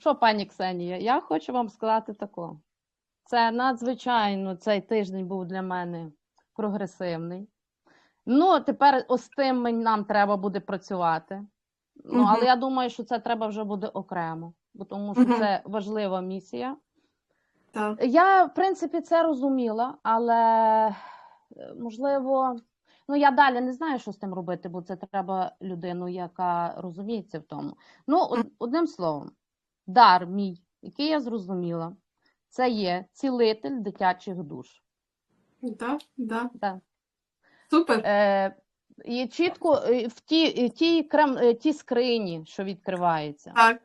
Що, пані Ксенія, я хочу вам сказати тако. Це надзвичайно цей тиждень був для мене прогресивний. Ну, тепер ось тим нам треба буде працювати. Ну, але я думаю, що це треба вже буде окремо, бо тому що це важлива місія. Так. Я, в принципі, це розуміла, але можливо, ну я далі не знаю, що з тим робити, бо це треба людину, яка розуміється в тому. Ну, одним словом, дар мій, який я зрозуміла, це є цілитель дитячих душ. Так, да. Так. Супер. Е, і чітко е, в ті, е, ті, крем, е, ті скрині, що відкриваються, Так.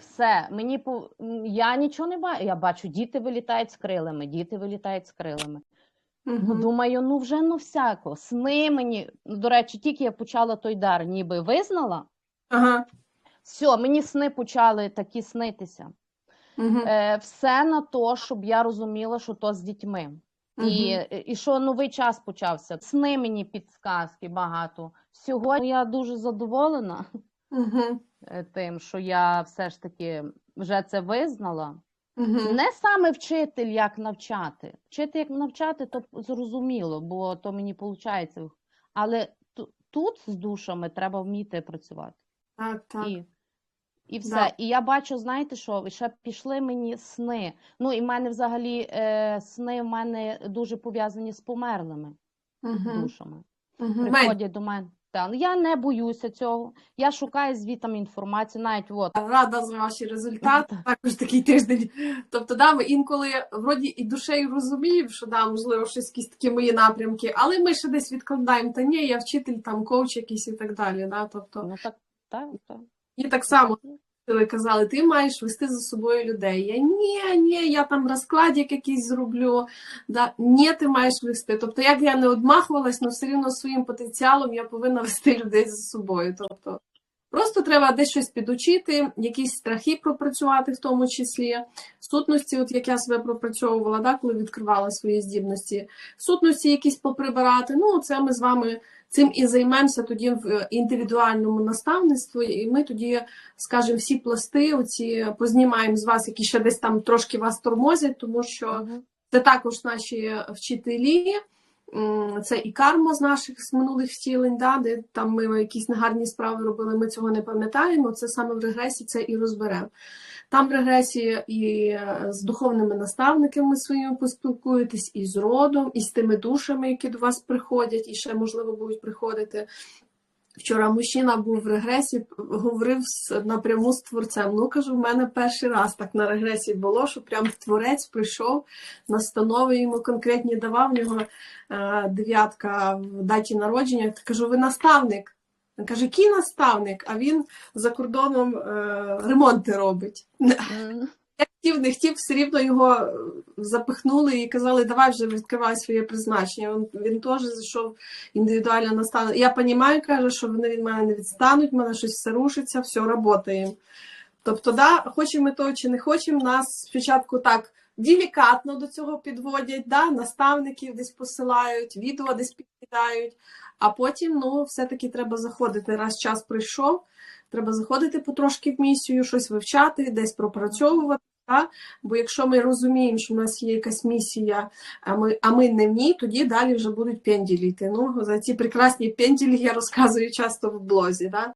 все, мені по я нічого не бачу. Я бачу, діти вилітають з крилами, діти вилітають з крилами. Ну, думаю, ну вже ну всяко. Сни мені. Ну, до речі, тільки я почала той дар, ніби визнала. Ага. Все, мені сни почали такі снитися. Мгм. Е, все на то, щоб я розуміла, що то з дітьми. І, і що новий час почався. Сни мені підсказки багато. Сьогодні я дуже задоволена е, тим, що я все ж таки вже це визнала. Мгм. Не саме вчитель, як навчати. Вчити, як навчати, то зрозуміло, бо то мені виходить. Але тут з душами треба вміти працювати. Так, так. І, і все. Да. І я бачу, знаєте що, ще пішли мені сни. Ну, і в мене взагалі е, сни в мене дуже пов'язані з померлими Мгм. душами. Мень, Приходять до мене. Та, ну, я не боюся цього. Я шукаю звітам інформацію, навіть от. Рада за ваші результати. Також такий тиждень. Тобто, да, ми інколи вроді і душею розуміємо, що да, можливо, щось якісь такі мої напрямки, але ми ще десь відкладаємо. Та ні, я вчитель, там коуч якийсь і так далі. Да? Тобто, Ну так, так, і так само коли казали, ти маєш вести за собою людей. Я ні, ні, я там розкладик якийсь зроблю. Да. Ні, ти маєш вести. Тобто, як я не одмахувалась, але все рівно своїм потенціалом я повинна вести людей за собою. Тобто, просто треба десь щось підучити, якісь страхи пропрацювати, в тому числі. Сутності, от як я себе пропрацьовувала, да, коли відкривала свої здібності, сутності якісь поприбирати. Ну, це ми з вами цим і займемося тоді в індивідуальному наставництві, і ми тоді, скажімо, всі пласти, оці познімаємо з вас, які ще десь там трошки вас тормозять, тому що це також наші вчителі. Це і карма з наших з минулих втілень, да, де там ми якісь негарні справи робили, ми цього не пам'ятаємо. Це саме в регресії це і розберемо. Там в регресії і е, з духовними наставниками своїми поспілкуєтесь, і з родом, і з тими душами, які до вас приходять, і ще, можливо, будуть приходити. Вчора мужчина був в регресі, говорив напряму з творцем. Ну кажу, в мене перший раз так на регресі було, що прям творець прийшов, настанови йому конкретні давав. В нього е, дев'ятка в даті народження. Кажу, ви наставник. Він каже, який наставник? А він за кордоном е, ремонти робить. М. Хотів, не хотів, все рівно його е, запихнули і казали, давай вже відкривай своє призначення. Він, він теж зайшов індивідуально наставник. Я розумію, каже, що вони від мене не відстануть, в мене щось все рушиться, все, працюємо. Тобто, да, хочемо ми того чи не хочемо, нас спочатку так делікатно до цього підводять, да, наставників десь посилають, відео десь підкидають, а потім ну, все-таки треба заходити. Раз час прийшов, треба заходити потрошки в місію, щось вивчати, десь пропрацьовувати. Бо якщо ми розуміємо, що в нас є якась місія, а ми, а ми не в ній, тоді далі вже будуть пенділіти. Ну, за ці прекрасні пенділі я розказую часто в блозі. Да?